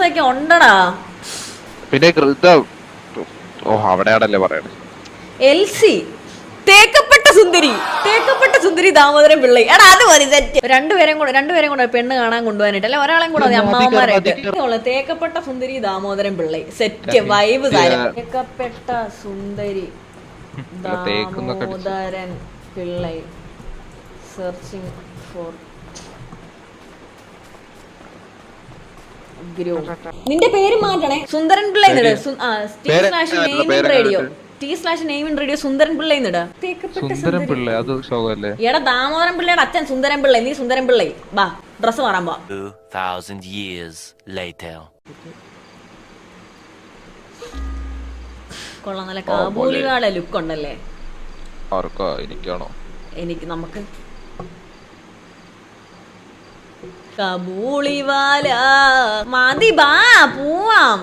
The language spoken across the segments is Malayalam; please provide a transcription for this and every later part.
ഡീറ്റെയിൽസ് ഒക്കെ ഉണ്ടടാ. പിന്നെ ഓ അവിടെയാണല്ലേ പറയണേ. എൽസി തേക്കപ്പെട്ട സുന്ദരി തേക്കപ്പെട്ട സുന്ദരി ദാമോദരൻ പിള്ളൈ. എടാ അത് മതി സെറ്റ് രണ്ടുപേരും കൂടെ രണ്ടുപേരും കൂടെ പെണ്ണ് കാണാൻ കൊണ്ടുപോകാനായിട്ട് അല്ലെ? ഒരാളെയും കൂടെ അമ്മാവന്മാരായിട്ട് തേക്കപ്പെട്ട സുന്ദരി ദാമോദരൻ പിള്ളൈ. സെറ്റ് വൈബ് തേക്കപ്പെട്ട സുന്ദരി. ദാമോദരൻ പിള്ളൈ. സെർച്ചിങ് ഫോർ നിന്റെ പേര് മാറ്റണേ. Sundaran Pillai എന്നിട്. Radio T slash name in radio Sundaran Pillai എന്നിട്. Sundaran Pillai അത് ശോകല്ലേ? എടാ ദാമോദരൻ പിള്ളയുടെ അച്ഛൻ സുന്ദരൻ പിള്ള. നീ സുന്ദരൻ പിള്ള. ബാ ഡ്രസ് മാറാൻ പോ 2,000 years later. കൊള്ളാം നല്ല കാബൂലിവാള ലുക്ക് ഉണ്ടല്ലേ? ആർക്കാ? എനിക്കാണോ? എനിക്ക് നമുക്ക് കബൂളിവാല. മതി ബാ പോവാം.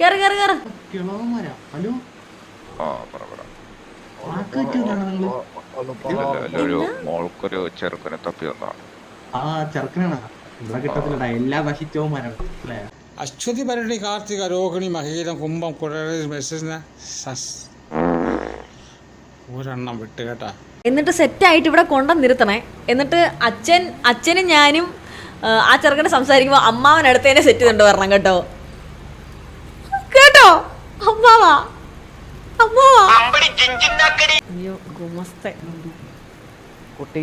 കേറ് കേറ് കേറ്. കിളവന്മാരാ ഹലോ? ആ പറ പറ. വാക്ക് പറ്റൂലാണ് നിങ്ങൾ? ഇല്ല, ഇല്ല, ഒരു മോൾക്കൊരു ചെറുക്കനെ തപ്പി വന്നതാണ്. ആ ചെറുക്കനാണ്. ഇവിടെ കിട്ടത്തില്ലടാ. എല്ലാ നശിച്ചവന്മാരാണ് മനസ്സിലായോ? അശ്വതി ഭരണി കാർത്തിക രോഹിണി മഹീരം കുംഭം കുഴൽ മെസ്സേജ് സസ്. ഒരെണ്ണം വിട്ട് കേട്ടാ. എന്നിട്ട് സെറ്റായിട്ട് ഇവിടെ കൊണ്ടുവന്ന് നിർത്തണേ. എന്നിട്ട് അച്ഛൻ അച്ഛനും ഞാനും ആ, ചെറുക്കനെ സംസാരിക്കുമ്പോൾ അമ്മാവൻ അടുത്തേനെ സെറ്റ് ചെയ്തുണ്ട് വരണം കേട്ടോ. കേട്ടോ? അമ്മാവാ? അമ്മാവാ? അയ്യോ ഗുമസ്തേ കുട്ടി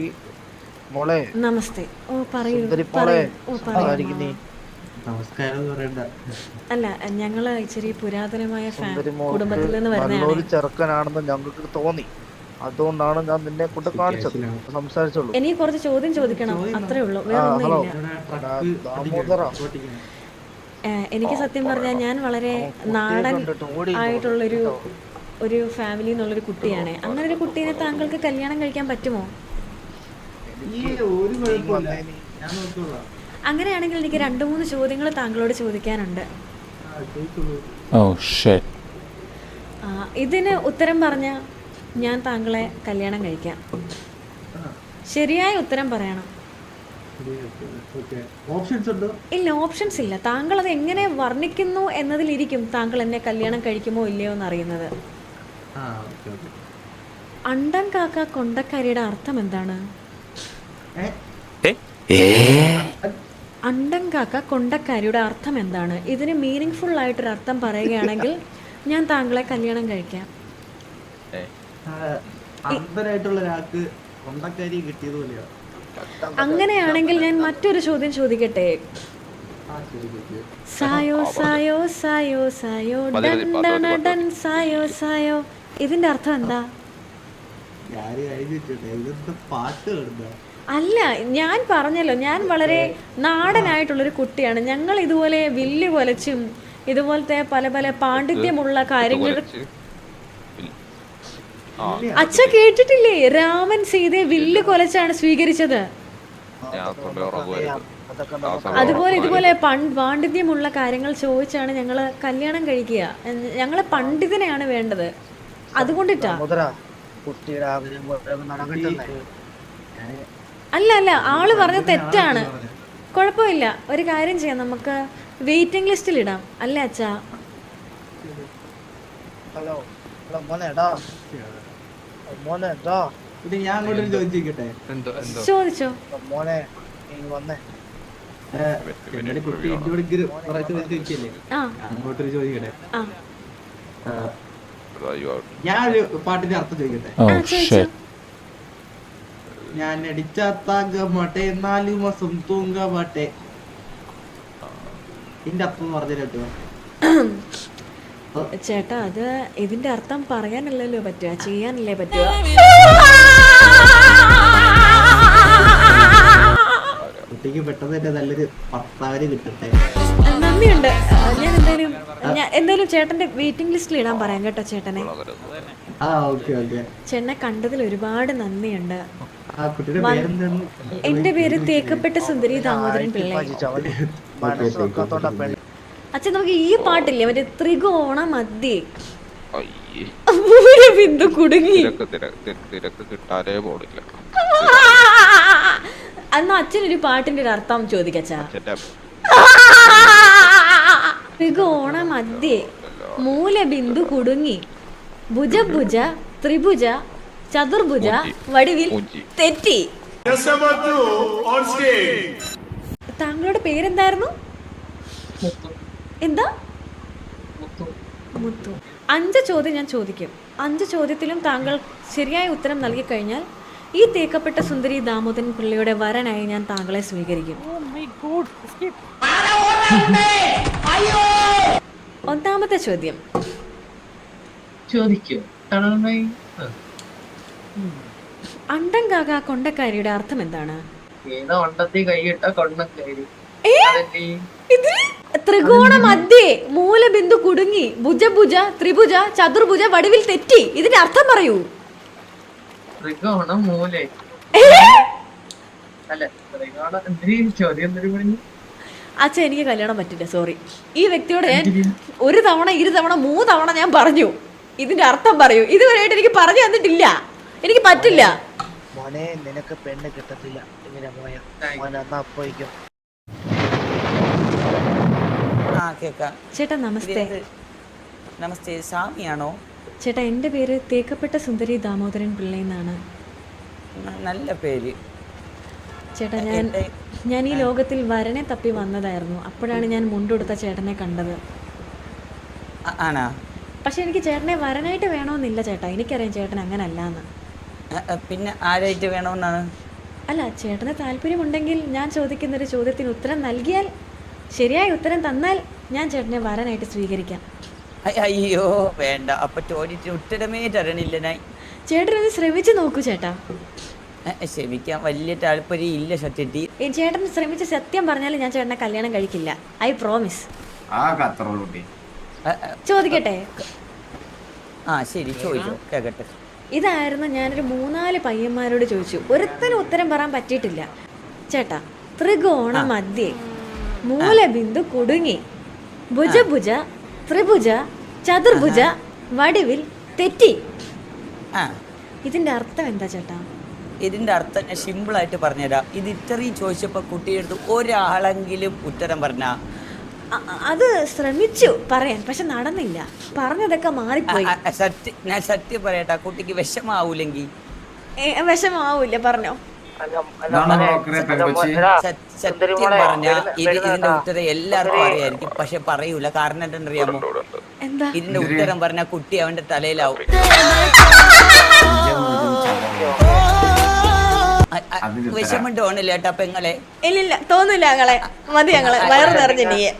മോളെ. നമസ്തേ. ഓ പറയൂ പറയൂ. ഓ പറയൂ. നമസ്കാരം പറയണ്ട. അല്ല ഞങ്ങൾ ഇച്ചിരി പുരാതനമായ കുടുംബത്തിൽ നിന്ന് വരുന്ന ചെറുക്കനാണെന്ന് ഞങ്ങൾക്ക് തോന്നി. അതുകൊണ്ടാണ് ഞാൻ നിന്നെ കൊണ്ട് കാണിച്ചത്. സംസാരിച്ചുള്ളൂ എനിക്ക് കുറച്ച് ചോദ്യം ചോദിക്കണം. അത്രേ ഉള്ളൂ. എനിക്ക് സത്യം പറഞ്ഞാൽ ഞാൻ വളരെ നാടൻ ആയിട്ടുള്ളൊരു ഒരു ഫാമിലി എന്നുള്ളൊരു കുട്ടിയാണ്. അങ്ങനെ ഒരു കുട്ടീനെ താങ്കൾക്ക് കല്യാണം കഴിക്കാൻ പറ്റുമോ? ഈ ഒരു കുഴപ്പമില്ല. ഞാൻ നോക്കിക്കോളാം. അങ്ങനെയാണെങ്കിൽ എനിക്ക് രണ്ട് മൂന്ന് ചോദ്യങ്ങൾ താങ്കളോട് ചോദിക്കാനുണ്ട്. ഓ ഷെറ്റ് ഇതിന് ഉത്തരം പറഞ്ഞ ഞാൻ താങ്കളെ കല്യാണം കഴിക്കാം. ശരിയായ ഉത്തരം പറയണം. ഓക്കെ ഓപ്ഷൻസ് ഉണ്ടോ? ഇല്ല ഓപ്ഷൻസ് ഇല്ല. താങ്കൾ അത് എങ്ങനെ വർണിക്കുന്നു എന്നതിലിരിക്കും താങ്കൾ എന്നെ കല്യാണം കഴിക്കുമോ ഇല്ലയോ എന്ന് അറിയുന്നത് അണ്ടം ഓക്കെ ഓക്കെ. അണ്ടൻ കാക്ക കൊണ്ടക്കാരിയുടെ അർത്ഥം എന്താണ്? അണ്ടൻ കാക്ക കൊണ്ടക്കാരിയുടെ അർത്ഥം എന്താണ്? ഇതിന് മീനിങ് ഫുൾ ആയിട്ടൊരു അർത്ഥം പറയുകയാണെങ്കിൽ ഞാൻ താങ്കളെ കല്യാണം കഴിക്കാം. അങ്ങനെയാണെങ്കിൽ ഞാൻ മറ്റൊരു ചോദ്യം ചോദിക്കട്ടെ? സായോ സായോ സായോ സായോ ഡൻ ഡൻ സായോ സായോ. ഇതിന്റെ അർത്ഥം എന്താ? പാട്ട് കേടുന്ന അല്ല ഞാൻ പറഞ്ഞല്ലോ ഞാൻ വളരെ നാടനായിട്ടുള്ളൊരു കുട്ടിയാണ്. ഞങ്ങൾ ഇതുപോലെ വില്ല് കൊലച്ചും ഇതുപോലത്തെ പല പല പാണ്ഡിത്യമുള്ള കാര്യങ്ങൾ ആ. അച്ഛ കേട്ടിട്ടില്ലേ? രാമൻ സീതയെ വില്ല് കൊലച്ചാണ് സ്വീകരിച്ചത്. അതുപോലെ ഇതുപോലെ പൺ- പാണ്ഡിത്യമുള്ള കാര്യങ്ങൾ ചോദിച്ചാണ് ഞങ്ങൾ കല്യാണം കഴിക്കുക. ഞങ്ങളെ പണ്ഡിതനെയാണ് വേണ്ടത്. അതുകൊണ്ടിട്ടാ. കുട്ടിയുടെ അല്ല അല്ല ആൾ പറഞ്ഞ തെറ്റാണ്. കുഴപ്പമില്ല. ഒരു കാര്യം ചെയ്യാം നമുക്ക് വെയിറ്റിംഗ് ലിസ്റ്റിൽ ഇടാം. അല്ലേ അച്ഛാ? ഹലോ ഇത് ഞാൻ അങ്ങോട്ടൊരു ചോദിച്ചിരിക്കട്ടെ? ചോദിച്ചോ. മോനെ നീ വന്നേ. കുട്ടി ഇവിടെ അങ്ങോട്ടൊരു ചോദിക്കട്ടെ? ഞാനൊരു പാട്ടിന്റെ അർത്ഥം ചോദിക്കട്ടെ ഓ ആ ചോദിച്ചോ ഷെറ്റ് ഞാൻ അടിച്ചാത്താക മാട്ടെ നാല് മാസം തൂങ്ക മാട്ടെ. ഇതിന്റെ അർത്ഥം പറഞ്ഞു കേട്ടോ? ചേട്ടാ അത് ഇതിന്റെ അർത്ഥം പറയാനല്ലല്ലോ പറ്റുക ചെയ്യാനല്ലേ പറ്റുക. കുട്ടിക്ക് പെട്ടെന്ന് തന്നെ നല്ലൊരു ഭർത്താവിന് കിട്ടട്ടെ. നന്ദിയുണ്ട്. ഞാൻ എന്തായാലും ഞാൻ എന്തായാലും ചേട്ടന്റെ വെയിറ്റിംഗ് ലിസ്റ്റിൽ ഇടാൻ പറയാം കേട്ടോ ചേട്ടനെ. ആ ഓക്കെ ഓക്കെ. ചേട്ടനെ കണ്ടതിൽ ഒരുപാട് നന്ദിയുണ്ട്. എന്റെ പേര് തേക്കപ്പെട്ട സുന്ദരി ദാമോദരൻ പിള്ളേ. അച്ഛൻ നമുക്ക് ഈ പാട്ടില്ലേ? മറ്റേ ത്രികോണ മധ്യേ ബിന്ദു കുടുങ്ങി. അന്ന് അച്ഛനൊരു പാട്ടിന്റെ ഒരു അർത്ഥം ചോദിക്കച്ചാ അച്ഛന്റെ ത്രികോണ മധ്യേ മൂലബിന്ദു കുടുങ്ങി. ഭുജഭുജ ത്രിഭുജ ചതുർഭുജ വടിവിൽ തെറ്റി. താങ്കളുടെ പേരെന്തായിരുന്നു? എന്താ? മുത്തു. അഞ്ച് ചോദ്യം ഞാൻ ചോദിക്കും. അഞ്ച് ചോദ്യത്തിലും താങ്കൾ ശരിയായ ഉത്തരം നൽകി കഴിഞ്ഞാൽ ഈ തേക്കപ്പെട്ട സുന്ദരി ദാമോദരൻ പിള്ളയുടെ വരനായി ഞാൻ താങ്കളെ സ്വീകരിക്കും. ഒന്നാമത്തെ ചോദ്യം. ചോദിക്കൂ. അണ്ടം കാക കൊണ്ടക്കാരിയുടെ അർത്ഥം എന്താണ്? ത്രികോണ മധ്യേ മൂലബിന്ദു കുടുങ്ങി. ഭുജഭുജ ത്രിഭുജ ചതുർഭുജ വടിവിൽ തെറ്റി. ഇതിന്റെ അർത്ഥം പറയൂ. ത്രികോണം മൂലേ. അല്ല ത്രികോണം ചോദ്യം അച്ഛൻ എനിക്ക് കല്യാണം പറ്റില്ല. സോറി. ഈ വ്യക്തിയോട് ഞാൻ ഒരു തവണ ഇരു തവണ മൂന്ന് തവണ ഞാൻ പറഞ്ഞു. ഇതിന്റെ അർത്ഥം പറയൂ. ഇതുവരെയായിട്ട് എനിക്ക് പറഞ്ഞു തന്നിട്ടില്ല. എനിക്ക് പറ്റില്ല. മോനെ നിനക്ക് പെണ്ണ് കിട്ടത്തില്ല. ഇങ്ങനെ മോയ മോനെ എന്നാ പോയിക്കോ. ആ കേക്കാം. ചേട്ടാ നമസ്തേ. നമസ്തേ സ്വാമിയാണോ? ചേട്ടാ എന്റെ പേര് തേക്കപ്പെട്ട സുന്ദരി ദാമോദരൻ പിള്ള എന്നാണ്. ന- നല്ല പേര്. ചേട്ടാ ഞാൻ ഞാൻ ഈ ലോകത്തിൽ വരനെ തപ്പി വന്നതായിരുന്നു. അപ്പോഴാണ് ഞാൻ മുണ്ടുടുത്ത ചേട്ടനെ കണ്ടത്. ആ- ആണാ? പക്ഷെ എനിക്ക് ചേട്ടനെ വരനായിട്ട് വേണമെന്നില്ല ചേട്ടാ. എനിക്കറിയാം ചേട്ടൻ അങ്ങനെ അല്ലാന്ന് പിന്നെ ആരായിട്ട് വേണമെന്നാണ്? അല്ല ചേട്ടന് താല്പര്യമുണ്ടെങ്കിൽ ഞാൻ ചോദിക്കുന്ന ഒരു ചോദ്യത്തിന് ഉത്തരം നൽകിയാൽ ശരിയായ ഉത്തരം തന്നാൽ ഞാൻ ചേട്ടനെ വരാനായിട്ട് സ്വീകരിക്കാം. അയ്യോ വേണ്ട. അപ്പൊ ചോദിച്ച് ഉത്തരമേ തരണില്ല ഞാൻ ചേട്ടനൊന്ന് ശ്രമിച്ചു നോക്കൂ ചേട്ടാ. ശ്രമിക്കാൻ വലിയ താല്പര്യം ഇല്ല സത്യത്തിൽ ചേട്ടൻ ശ്രമിച്ച് സത്യം പറഞ്ഞാൽ ഞാൻ ചേട്ടനെ കല്യാണം കഴിക്കില്ല. I promise. കുട്ടി. ചോദിക്കട്ടെ? ആ ശരി ചോദിച്ചോ. കേക്കട്ടെ. ഇതായിരുന്നു ഞാനൊരു മൂന്നാൽ പയ്യന്മാരോട് ചോദിച്ചു. ഒരുത്തനും ഉത്തരം പറയാൻ പറ്റിയിട്ടില്ല. ചേട്ടാ ത്രികോണ മധ്യേ. മൂലബിന്ദു കുടുങ്ങി. ഭുജഭുജ ത്രിഭുജ ചതുർഭുജ വടിവിൽ തെറ്റി. ഇതിന്റെ അർത്ഥം എന്താ ചേട്ടാ? ഇതിന്റെ അർത്ഥം ഞാൻ സിമ്പിളായിട്ട് പറഞ്ഞുതരാം. ഇത് ഇത്രയും ചോദിച്ചപ്പോൾ കുട്ടിയെടുത്ത് ഒരാളെങ്കിലും ഉത്തരം പറഞ്ഞാ അത് ശ്രമിച്ചു പറയാൻ പക്ഷെ നടന്നില്ല. പറഞ്ഞതൊക്കെ മാറിപ്പോയി. സത്യം ഞാൻ സത്യം പറയട്ടെ കുട്ടിക്ക് വിഷമാവൂലെങ്കിൽ വിഷമാവൂല പറഞ്ഞോ. സത്യം പറഞ്ഞ ഇത് ഇതിന്റെ ഉത്തരം എല്ലാവർക്കും അറിയായിരിക്കും പക്ഷെ പറയൂല കാരണം എന്തെന്നറിയാമോ? എന്താ? ഇതിന്റെ ഉത്തരം പറഞ്ഞ കുട്ടി അവന്റെ തലയിലാവും. വിഷമം തോന്നില്ല ഏട്ടാ പെങ്ങളെ. ഇല്ലില്ല തോന്നില്ല ഞങ്ങളെ. മതി ഞങ്ങളെ. വയറ് നിറഞ്ഞില്ലേ